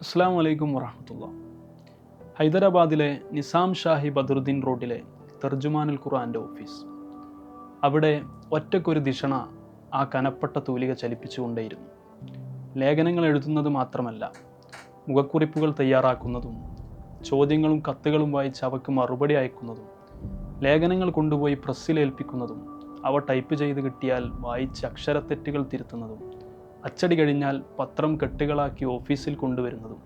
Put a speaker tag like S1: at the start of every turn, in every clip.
S1: അസ്സാം വലൈക്കും വറഹമത്തുള്ള. ഹൈദരാബാദിലെ നിസാം ഷാഹി ബദറുദ്ദീൻ റോഡിലെ തർജുമാനുൽ ഖുർആന്റെ ഓഫീസ്. അവിടെ ഒറ്റക്കൊരു ദിഷണ ആ കനപ്പെട്ട തൂലിക ചലിപ്പിച്ചുകൊണ്ടേയിരുന്നു. ലേഖനങ്ങൾ എഴുതുന്നത് മാത്രമല്ല മുഖക്കുറിപ്പുകൾ തയ്യാറാക്കുന്നതും ചോദ്യങ്ങളും കത്തുകളും വായിച്ച് അവക്ക് മറുപടി അയക്കുന്നതും ലേഖനങ്ങൾ കൊണ്ടുപോയി പ്രസ്സിലേൽപ്പിക്കുന്നതും അവ ടൈപ്പ് ചെയ്ത് കിട്ടിയാൽ വായിച്ച് അക്ഷരത്തെറ്റുകൾ തിരുത്തുന്നതും അച്ചടി കഴിഞ്ഞാൽ പത്രം കെട്ടുകളാക്കി ഓഫീസിൽ കൊണ്ടുവരുന്നതും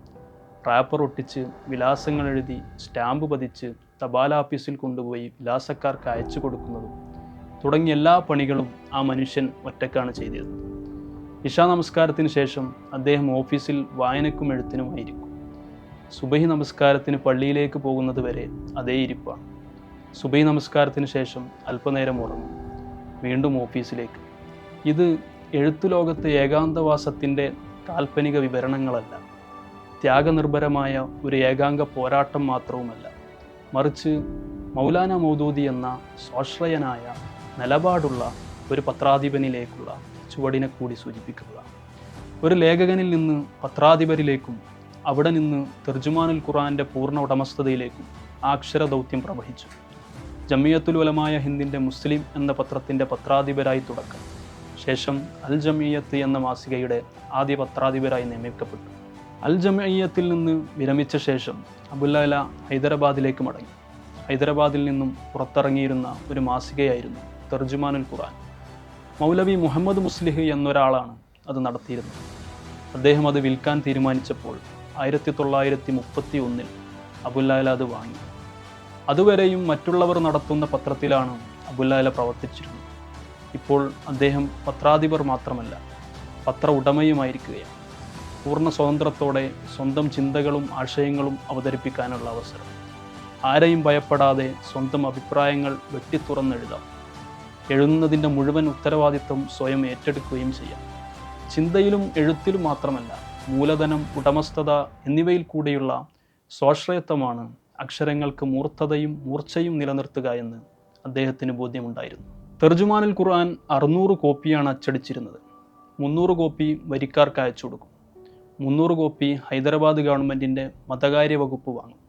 S1: റാപ്പർ ഒട്ടിച്ച് വിലാസങ്ങൾ എഴുതി സ്റ്റാമ്പ് പതിച്ച് തപാൽ ഓഫീസിൽ കൊണ്ടുപോയി വിലാസക്കാർക്ക് അയച്ചു കൊടുക്കുന്നതും തുടങ്ങിയ എല്ലാ പണികളും ആ മനുഷ്യൻ ഒറ്റക്കാണ് ചെയ്തത്. ഇഷാ നമസ്കാരത്തിന് ശേഷം അദ്ദേഹം ഓഫീസിൽ വായനക്കും എഴുത്തിനുമായിരിക്കും സുബഹി നമസ്കാരത്തിന് പള്ളിയിലേക്ക് പോകുന്നത് വരെ അതേ ഇരിപ്പാണ്. സുബഹി നമസ്കാരത്തിന് ശേഷം അല്പനേരം ഉറങ്ങും. വീണ്ടും ഓഫീസിലേക്ക്. ഇത് എഴുത്തുലോകത്തെ ഏകാന്തവാസത്തിന്റെ കാൽപ്പനിക വിവരണങ്ങളല്ല. ത്യാഗനിർഭരമായ ഒരു ഏകാംഗ പോരാട്ടം മാത്രവുമല്ല. മറിച്ച് മൗലാന മൗദൂദി എന്ന സ്വാശ്രയനായ നിലപാടുള്ള ഒരു പത്രാധിപനിലേക്കുള്ള ചുവടിനെ കൂടി സൂചിപ്പിക്കുക. ഒരു ലേഖകനിൽ നിന്ന് പത്രാധിപരിലേക്കും അവിടെ നിന്ന് തെർജുമാനുൽ ഖുറാന്റെ പൂർണ ഉടമസ്ഥതയിലേക്കും ആ അക്ഷരദൗത്യം പ്രവഹിച്ചു. ജമിയത്തുൽ ഉലമായ ഹിന്ദിന്റെ മുസ്ലിം എന്ന പത്രത്തിന്റെ പത്രാധിപരായി തുടക്കം. ശേഷം അൽ ജമീയത്ത് എന്ന മാസികയുടെ ആദ്യ പത്രാധിപരായി നിയമിക്കപ്പെട്ടു. അൽ ജമീയത്തിൽ നിന്ന് വിരമിച്ച ശേഷം അബുല്ല ഹൈദരാബാദിലേക്ക് മടങ്ങി. ഹൈദരാബാദിൽ നിന്നും പുറത്തിറങ്ങിയിരുന്ന ഒരു മാസികയായിരുന്നു തർജുമാനുൽ ഖുറാൻ മൗലവി മുഹമ്മദ് മുസ്ലിഹ് എന്നൊരാളാണ് അത് നടത്തിയിരുന്നത്. അദ്ദേഹം അത് വിൽക്കാൻ തീരുമാനിച്ചപ്പോൾ ആയിരത്തി തൊള്ളായിരത്തി മുപ്പത്തി ഒന്നിൽ അബുല്ലാല അത് വാങ്ങി. അതുവരെയും മറ്റുള്ളവർ നടത്തുന്ന പത്രത്തിലാണ് അബുല്ലാല പ്രവർത്തിച്ചിരുന്നത്. ഇപ്പോൾ അദ്ദേഹം പത്രാധിപർ മാത്രമല്ല പത്ര ഉടമയുമായിരിക്കുകയാണ് പൂർണ സ്വാതന്ത്ര്യത്തോടെ സ്വന്തം ചിന്തകളും ആശയങ്ങളും അവതരിപ്പിക്കാനുള്ള അവസരം. ആരെയും ഭയപ്പെടാതെ സ്വന്തം അഭിപ്രായങ്ങൾ വെട്ടിത്തുറന്നെഴുതാം എഴുതുന്നതിന്റെ മുഴുവൻ ഉത്തരവാദിത്വം സ്വയം ഏറ്റെടുക്കുകയും ചെയ്യാം. ചിന്തയിലും എഴുത്തിലും മാത്രമല്ല മൂലധനം ഉടമസ്ഥത എന്നിവയിൽ കൂടെയുള്ള സ്വാശ്രയത്വമാണ് അക്ഷരങ്ങൾക്ക് മൂർത്തതയും മൂർച്ചയും നിലനിർത്തുക എന്ന് അദ്ദേഹത്തിന് ബോധ്യമുണ്ടായിരുന്നു. തെർജുമാനുൽ ഖുർആൻ അറുന്നൂറ് കോപ്പിയാണ് അച്ചടിച്ചിരുന്നത്. മുന്നൂറ് കോപ്പി വരിക്കാർക്ക് അയച്ചു കൊടുക്കും. മുന്നൂറ് കോപ്പി ഹൈദരാബാദ് ഗവൺമെന്റിന്റെ മതകാര്യ വകുപ്പ് വാങ്ങും.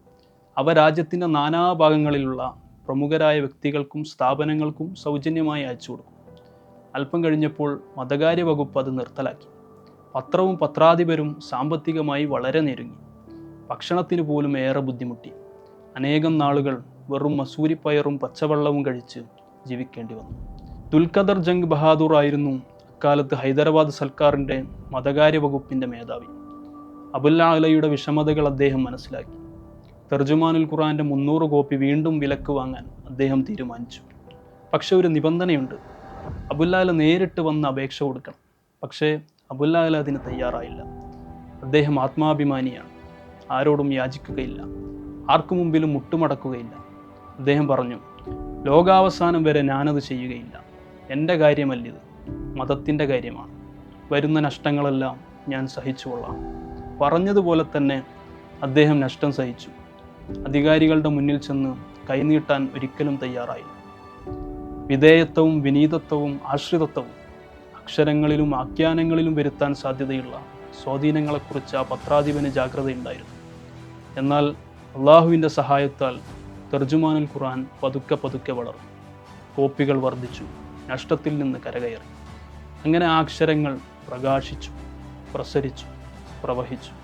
S1: അവ രാജ്യത്തിന്റെ നാനാഭാഗങ്ങളിലുള്ള പ്രമുഖരായ വ്യക്തികൾക്കും സ്ഥാപനങ്ങൾക്കും സൗജന്യമായി അയച്ചു കൊടുക്കും. അല്പം കഴിഞ്ഞപ്പോൾ മതകാര്യ വകുപ്പ് അത് നിർത്തലാക്കി. പത്രവും പത്രാധിപരും സാമ്പത്തികമായി വളരെ ഞെരുങ്ങി. ഭക്ഷണത്തിന് പോലും ഏറെ ബുദ്ധിമുട്ടി. അനേകം നാളുകൾ വെറും മസൂരിപ്പയറും പച്ചവെള്ളവും കഴിച്ച് ജീവിക്കേണ്ടി വന്നു. ദുൽഖദർ ജംഗ് ബഹാദൂർ ആയിരുന്നു അക്കാലത്ത് ഹൈദരാബാദ് സർക്കാരിന്റെ മതകാര്യ വകുപ്പിന്റെ മേധാവി. അബുല്ലാലയുടെ വിഷമതകൾ അദ്ദേഹം മനസ്സിലാക്കി. തർജുമാനുൽ ഖുറാന്റെ മുന്നൂറ് കോപ്പി വീണ്ടും വിലക്ക് വാങ്ങാൻ അദ്ദേഹം തീരുമാനിച്ചു. പക്ഷേ ഒരു നിബന്ധനയുണ്ട്. അബുല്ലാല നേരിട്ട് വന്ന് അപേക്ഷ കൊടുക്കണം. പക്ഷേ അബുല്ലാല അതിന് തയ്യാറായില്ല. അദ്ദേഹം ആത്മാഭിമാനിയാണ്. ആരോടും യാചിക്കുകയില്ല. ആർക്കു മുമ്പിലും മുട്ടുമടക്കുകയില്ല. അദ്ദേഹം പറഞ്ഞു ലോകാവസാനം വരെ ഞാനത് ചെയ്യുകയില്ല. എന്റെ കാര്യമല്ലിത്. മതത്തിന്റെ കാര്യമാണ്. വരുന്ന നഷ്ടങ്ങളെല്ലാം ഞാൻ സഹിച്ചുകൊള്ളാം. പറഞ്ഞതുപോലെ തന്നെ അദ്ദേഹം നഷ്ടം സഹിച്ചു. അധികാരികളുടെ മുന്നിൽ ചെന്ന് കൈനീട്ടാൻ ഒരിക്കലും തയ്യാറായി വിധേയത്വവും വിനീതത്വവും ആശ്രിതത്വവും അക്ഷരങ്ങളിലും ആഖ്യാനങ്ങളിലും വരുത്താൻ സാധ്യതയുള്ള സ്വാധീനങ്ങളെക്കുറിച്ച് ആ പത്രാധിപന് ജാഗ്രതയുണ്ടായിരുന്നു. എന്നാൽ അള്ളാഹുവിന്റെ സഹായത്താൽ തർജുമാനുൽ ഖുർആൻ പതുക്കെ പതുക്കെ വളർന്നു. കോപ്പികൾ വർദ്ധിച്ചു നഷ്ടത്തിൽ നിന്ന് കരകയറി. അങ്ങനെ ആ അക്ഷരങ്ങൾ പ്രകാശിച്ചു പ്രസരിച്ചു പ്രവഹിച്ചു.